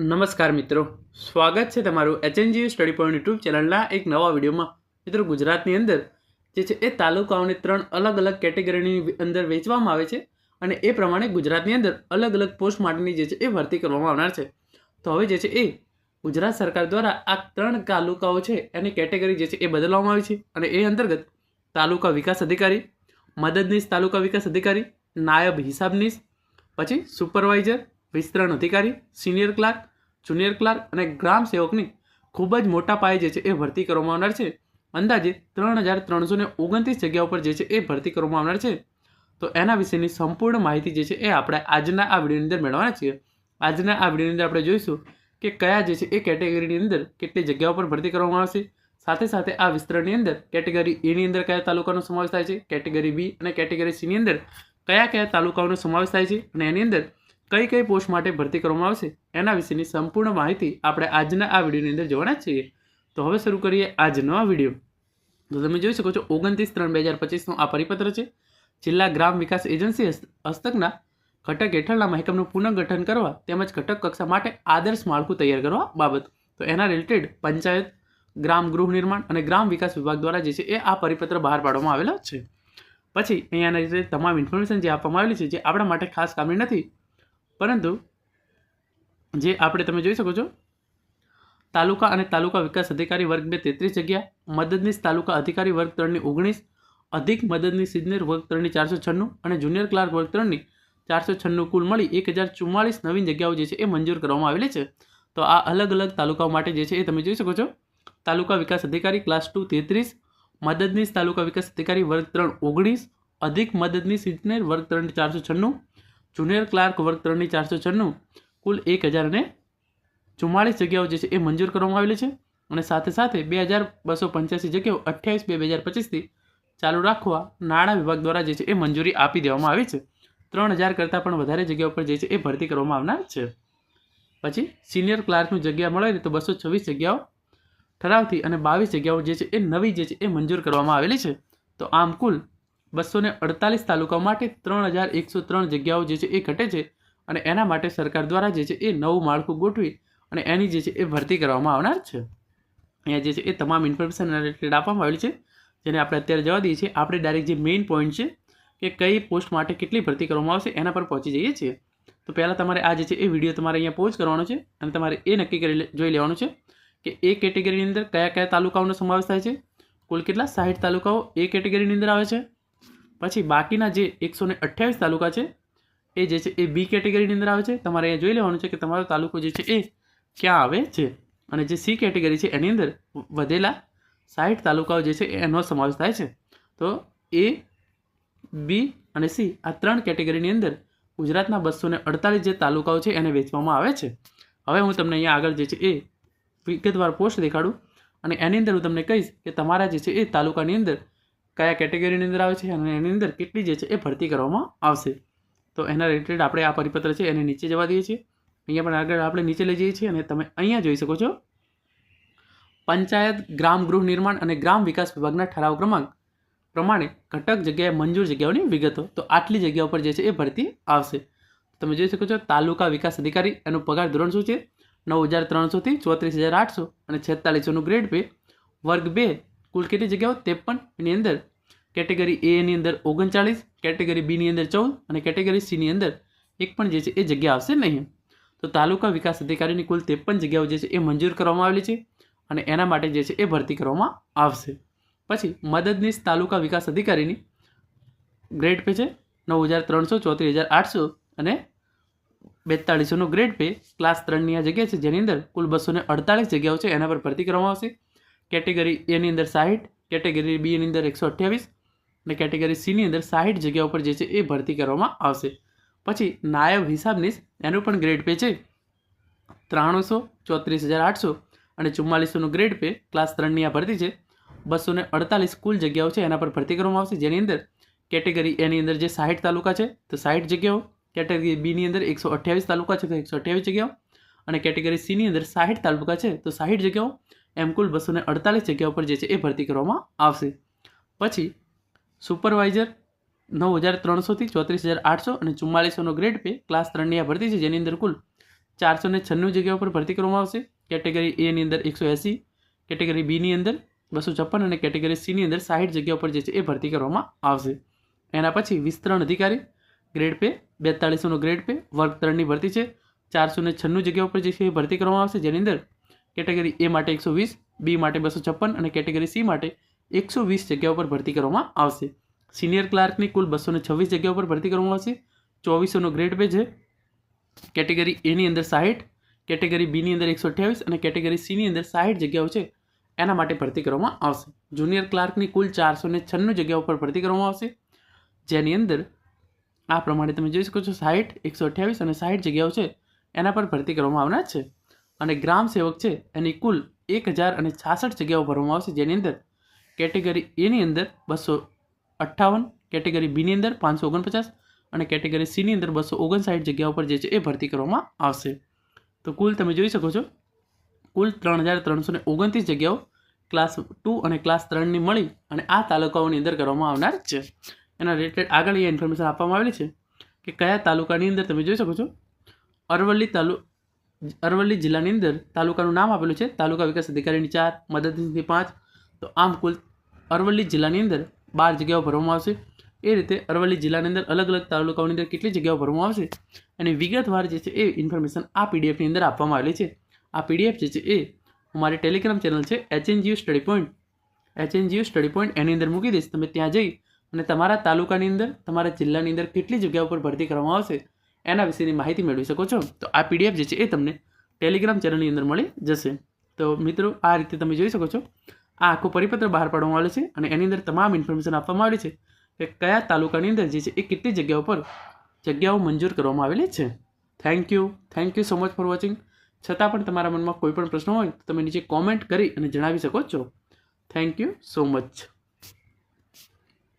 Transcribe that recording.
નમસ્કાર મિત્રો. સ્વાગત છે તમારું એચએનજી સ્ટડી પોઈન્ટ યુટ્યુબ ચેનલના એક નવા વિડીયોમાં. મિત્રો, ગુજરાતની અંદર જે છે એ તાલુકાઓને ત્રણ અલગ અલગ કેટેગરીની અંદર વેચવામાં આવે છે અને એ પ્રમાણે ગુજરાતની અંદર અલગ અલગ પોસ્ટ માટેની જે છે એ ભરતી કરવામાં આવનાર છે. તો હવે જે છે એ ગુજરાત સરકાર દ્વારા આ ત્રણ તાલુકાઓ છે એની કેટેગરી જે છે એ બદલવામાં આવી છે અને એ અંતર્ગત તાલુકા વિકાસ અધિકારી મદદનીશ તાલુકા વિકાસ અધિકારી, નાયબ હિસાબનીશ પછી સુપરવાઇઝર, વિસ્તરણ અધિકારી, સિનિયર ક્લાર્ક જુનિયર ક્લાર્ક અને ગ્રામ સેવકની ખૂબ જ મોટા પાયે જે છે એ ભરતી કરવામાં આવનાર છે. અંદાજે ત્રણ હજાર ત્રણસો ને ઓગણત્રીસ જગ્યા ઉપર જે છે એ ભરતી કરવામાં આવનાર છે. તો એના વિશેની સંપૂર્ણ માહિતી જે છે એ આપણે આજના આ વિડીયોની અંદર મેળવવાના છીએ. આજના આ વિડીયોની અંદર આપણે જોઈશું કે કયા જે છે એ કેટેગરીની અંદર કેટલી જગ્યાઓ પર ભરતી કરવામાં આવશે. સાથે સાથે આ વિસ્તરણની અંદર કેટેગરી એની અંદર કયા તાલુકાનો સમાવેશ થાય છે? કેટેગરી બી અને કેટેગરી સીની અંદર કયા કયા તાલુકાઓનો સમાવેશ થાય છે? અને એની અંદર કઈ કઈ પોસ્ટ માટે ભરતી કરવામાં આવશે એના વિશેની સંપૂર્ણ માહિતી આપણે આજના આ વિડીયોની અંદર જોવાના જ છીએ. તો હવે શરૂ કરીએ આજનો આ વીડિયો. તો તમે જોઈ શકો છો, ઓગણત્રીસ ત્રણ બે હજાર પચીસનો આ પરિપત્ર છે. જિલ્લા ગ્રામ વિકાસ એજન્સી હસ્ત- હસ્તકના ઘટક હેઠળના મહેકમનું પુનઃગઠન કરવા તેમજ ઘટક કક્ષા માટે આદર્શ માળખું તૈયાર કરવા બાબત. તો એના રિલેટેડ પંચાયત, ગ્રામ ગૃહ નિર્માણ અને ગ્રામ વિકાસ વિભાગ દ્વારા જે છે એ આ પરિપત્ર બહાર પાડવામાં આવેલો છે. પછી અહીંયાના રીતે તમામ ઇન્ફોર્મેશન જે આપવામાં આવેલી છે, જે આપણા માટે ખાસ કામની નથી પરંતુ જે આપણે તમે જોઈ શકો છો, તાલુકા અને તાલુકા વિકાસ અધિકારી વર્ગ બે તેત્રીસ જગ્યા, મદદનીશ તાલુકા અધિકારી વર્ગ ત્રણની ઓગણીસ, અધિક મદદનીશ સિજનેર વર્ગ ત્રણની ચારસો છન્નું અને જુનિયર ક્લાર્ક વર્ગ ત્રણની ચારસો છન્નું. કુલ મળી એક હજાર ચુમ્માળીસ નવીન જગ્યાઓ જે છે એ મંજૂર કરવામાં આવેલી છે. તો આ અલગ અલગ તાલુકાઓ માટે જે છે એ તમે જોઈ શકો છો. તાલુકા વિકાસ અધિકારી ક્લાસ ટુ તેત્રીસ, મદદનીશ તાલુકા વિકાસ અધિકારી વર્ગ ત્રણ ઓગણીસ, અધિક મદદનીશ સિજનેર વર્ગ ત્રણ ચારસો છન્નું જુનિયર ક્લાર્ક વર્ગ ત્રણની ચારસો છન્નું, કુલ એક હજાર અને ચુમ્માળીસ જગ્યાઓ જે છે એ મંજૂર કરવામાં આવેલી છે. અને સાથે સાથે બે હજાર બસો પંચ્યાસી જગ્યાઓ અઠ્યાવીસ બે બે હજાર પચીસથી ચાલુ રાખવા નાણાં વિભાગ દ્વારા જે છે એ મંજૂરી આપી દેવામાં આવી છે. ત્રણ હજાર કરતાં પણ વધારે જગ્યાઓ પર જે છે એ ભરતી કરવામાં આવનાર છે. પછી સિનિયર ક્લાર્કની જગ્યા મળે ને તો બસો છવ્વીસ જગ્યાઓ ઠરાવથી અને બાવીસ જગ્યાઓ જે છે એ નવી જે છે એ મંજૂર કરવામાં આવેલી છે. તો આમ કુલ બસો ને અડતાલીસ તાલુકાઓ માટે ત્રણ હજાર એકસો ત્રણ જગ્યાઓ જે છે એ ઘટે છે અને એના માટે સરકાર દ્વારા જે છે એ નવું માળખું ગોઠવી અને એની જે છે એ ભરતી કરવામાં આવનાર છે. અહીંયા જે છે એ તમામ ઇન્ફોર્મેશન રિલેટેડ આપવામાં આવેલી છે, જેને આપણે અત્યારે જવા દઈએ છીએ. આપણે ડાયરેક્ટ જે મેઇન પોઈન્ટ છે કે કઈ પોસ્ટ માટે કેટલી ભરતી કરવામાં આવશે એના પર પહોંચી જઈએ છીએ. તો પહેલાં તમારે આ જે છે એ વીડિયો તમારે અહીંયા પોઝ કરવાનો છે અને તમારે એ નક્કી કરી જોઈ લેવાનું છે કે એ કેટેગરીની અંદર કયા કયા તાલુકાઓનો સમાવેશ થાય છે, કુલ કેટલા સાઠ તાલુકાઓ એ કેટેગરીની અંદર આવે છે પછી બાકીના જે એકસો ને અઠ્યાવીસ તાલુકા છે, એ જે છે એ બી કેટેગરીની અંદર આવે છે. તમારે અહીંયા જોઈ લેવાનું છે કે તમારો તાલુકો જે છે એ ક્યાં આવે છે. અને જે સી કેટેગરી છે એની અંદર વધેલા સાઠ તાલુકાઓ જે છે એ એનો સમાવેશ થાય છે. તો એ, બી અને સી આ ત્રણ કેટેગરીની અંદર ગુજરાતના બસો ને અડતાલીસ જે તાલુકાઓ છે એને વેચવામાં આવે છે. હવે હું તમને અહીંયા આગળ જે છે એ વિગતવાર પોસ્ટ દેખાડું. અને એની અંદર હું તમને કહીશ કે તમારા જે છે એ તાલુકાની અંદર કયા કેટેગરીની અંદર આવે છે અને એની અંદર કેટલી જે છે એ ભરતી કરવામાં આવશે. તો એના રિલેટેડ આપણે આ પરિપત્ર છે એને નીચે જવા દઈએ છીએ. અહીંયા પણ આગળ આપણે નીચે લઈ જઈએ છીએ અને તમે અહીંયા જોઈ શકો છો. પંચાયત, ગ્રામ ગૃહ નિર્માણ અને ગ્રામ વિકાસ વિભાગના ઠરાવ ક્રમાંક પ્રમાણે ઘટક જગ્યાએ મંજૂર જગ્યાઓની વિગતો. તો આટલી જગ્યાઓ ઉપર જે છે એ ભરતી આવશે. તમે જોઈ શકો છો તાલુકા વિકાસ અધિકારી, એનો પગાર ધોરણ શું છે? નવ હજાર ત્રણસોથી ચોત્રીસ હજાર આઠસો અને છેતાલીસોનું ગ્રેડ પે વર્ગ બે, કુલ કેટલી જગ્યાઓ? ત્રેપન. એની અંદર કેટેગરી એ ની અંદર ઓગણચાળીસ, કેટેગરી બીની અંદર ચૌદ અને કેટેગરી સીની અંદર એક પણ જે છે એ જગ્યા આવશે નહીં. તો તાલુકા વિકાસ અધિકારીની કુલ ત્રેપન જગ્યાઓ જે છે એ મંજૂર કરવામાં આવેલી છે અને એના માટે જે છે એ ભરતી કરવામાં આવશે. પછી મદદનીશ તાલુકા વિકાસ અધિકારીની ગ્રેડ પે છે નવ હજાર ત્રણસો ચોત્રીસ હજાર આઠસો અને બેતાળીસોનો ગ્રેડ પે ક્લાસ ત્રણની આ જગ્યા છે જેની અંદર કુલ બસો ને અડતાલીસ જગ્યાઓ છે એના પર ભરતી કરવામાં આવશે. કેટેગરી એની અંદર સાહીઠ, કેટેગરી બીની અંદર એકસો અઠ્યાવીસ અને કેટેગરી સીની અંદર સાહીઠ જગ્યા ઉપર જે છે એ ભરતી કરવામાં આવશે. પછી નાયબ હિસાબનીશ, એનું પણ ગ્રેડ પે છે. ત્રાણુંસો ચોત્રીસ હજાર આઠસો અને ચુમ્માલીસોનું ગ્રેડ પે ક્લાસ ત્રણની આ ભરતી છે. બસો ને અડતાલીસ કુલ જગ્યાઓ છે, એના પર ભરતી કરવામાં આવશે. જેની અંદર કેટેગરી એની અંદર જે સાહીઠ તાલુકા છે, તો સાહીઠ જગ્યાઓ. કેટેગરી બીની અંદર એકસો અઠ્યાવીસ તાલુકા છે, તો એકસો અઠ્યાવીસ જગ્યાઓ. અને કેટેગરી સીની અંદર સાહીઠ તાલુકા છે, તો સાહીઠ જગ્યાઓ. એમ કુલ બસો અડતાલીસ જગ્યા પર જે છે એ ભરતી કરવામાં આવશે. પછી સુપરવાઇઝર નવ હજાર ત્રણસોથી ચોત્રીસ હજાર આઠસો અને ચુમ્માલીસોનો ગ્રેડ પે ક્લાસ ત્રણની આ ભરતી છે. જેની અંદર કુલ ચારસો ને છન્નું જગ્યાઓ પર ભરતી કરવામાં આવશે. કેટેગરી એની અંદર એકસો એંસી, કેટેગરી બીની અંદર બસો છપ્પન અને કેટેગરી સીની અંદર સાઠ જગ્યા પર જે છે એ ભરતી કરવામાં આવશે. એના પછી વિસ્તરણ અધિકારી, ગ્રેડ પે બેતાળીસોનો ગ્રેડ પે વર્ગ ત્રણની ભરતી છે. ચારસો ને છન્નું જગ્યા ઉપર જે છે એ ભરતી કરવામાં આવશે. જેની અંદર કેટેગરી એ માટે એકસો વીસ બી માટે બસો છપ્પન અને કેટેગરી સી માટે એકસો વીસ જગ્યાઓ પર ભરતી કરવામાં આવશે. સિનિયર ક્લાર્કની કુલ બસો છવ્વીસ જગ્યાઓ પર ભરતી કરવામાં આવશે. ચોવીસોનો ગ્રેડ પે છે. કેટેગરી એની અંદર સાહીઠ કેટેગરી બીની અંદર એકસો અઠ્યાવીસ અને કેટેગરી સીની અંદર સાહીઠ જગ્યાઓ છે. એના માટે ભરતી કરવામાં આવશે. જુનિયર ક્લાર્કની કુલ ચારસો છન્નું જગ્યાઓ પર ભરતી કરવામાં આવશે. જેની અંદર આ પ્રમાણે તમે જોઈ શકો છો સાહીઠ, એકસો અઠ્યાવીસ અને સાહીઠ જગ્યાઓ છે. એના પર ભરતી કરવામાં આવનાર છે. અને ગ્રામ સેવક છે. એની કુલ એક હજાર અને છાસઠ જગ્યાઓ ભરવામાં આવશે. જેની અંદર કેટેગરી એની અંદર બસો અઠ્ઠાવન, કેટેગરી બીની અંદર પાંચસો ઓગણપચાસ અને કેટેગરી સીની અંદર બસો ઓગણસાઠ જગ્યાઓ પર જે છે એ ભરતી કરવામાં આવશે. તો કુલ તમે જોઈ શકો છો, કુલ ત્રણ હજાર ત્રણસો ને ઓગણત્રીસ જગ્યાઓ ક્લાસ ટુ અને ક્લાસ ત્રણની મળી અને આ તાલુકાઓની અંદર કરવામાં આવનાર છે. એના રિલેટેડ આગળ એ ઇન્ફોર્મેશન આપવામાં આવેલી છે કે કયા તાલુકાની અંદર તમે જોઈ શકો છો, અરવલ્લી તાલુ, અરવલ્લી જિલ્લાની અંદર તાલુકાનું નામ આપેલું છે, તાલુકા વિકાસ અધિકારીની ચાર, મદદનીશની પાંચ, તો આમ કુલ અરવલ્લી જિલ્લાની અંદર બાર જગ્યાઓ ભરવામાં આવશે. એ રીતે અરવલ્લી જિલ્લાની અંદર અલગ અલગ તાલુકાઓની અંદર કેટલી જગ્યાઓ ભરવામાં આવશે? અને વિગતવાર જે છે એ ઇન્ફોર્મેશન આ પીડીએફની અંદર આપવામાં આવેલી છે. આ પીડીએફ જે છે એ અમારી ટેલિગ્રામ ચેનલ છે HNGU study point HNGU study point એની અંદર મૂકી દઈશ. તમે ત્યાં જઈ અને તમારા તાલુકાની અંદર, તમારા જિલ્લાની અંદર કેટલી જગ્યાઓ ઉપર ભરતી કરવામાં આવશે એના વિશેની માહિતી મેળવી શકો છો. તો આ પીડીએફ જે છે એ તમને ટેલિગ્રામ ચેનલની અંદર મળી જશે. તો મિત્રો, આ રીતે તમે જોઈ શકો છો. આ આખું પરિપત્ર બહાર પાડવામાં આવેલું છે અને એની અંદર તમામ ઇન્ફોર્મેશન આપવામાં આવેલી છે કે કયા તાલુકાની અંદર જે છે એ કેટલી જગ્યાઓ પર જગ્યાઓ મંજૂર કરવામાં આવેલી છે. Thank you thank you so much for watching છતાં પણ તમારા મનમાં કોઈ પણ પ્રશ્ન હોય તો તમે નીચે કોમેન્ટ કરી અને જણાવી શકો છો. Thank you so much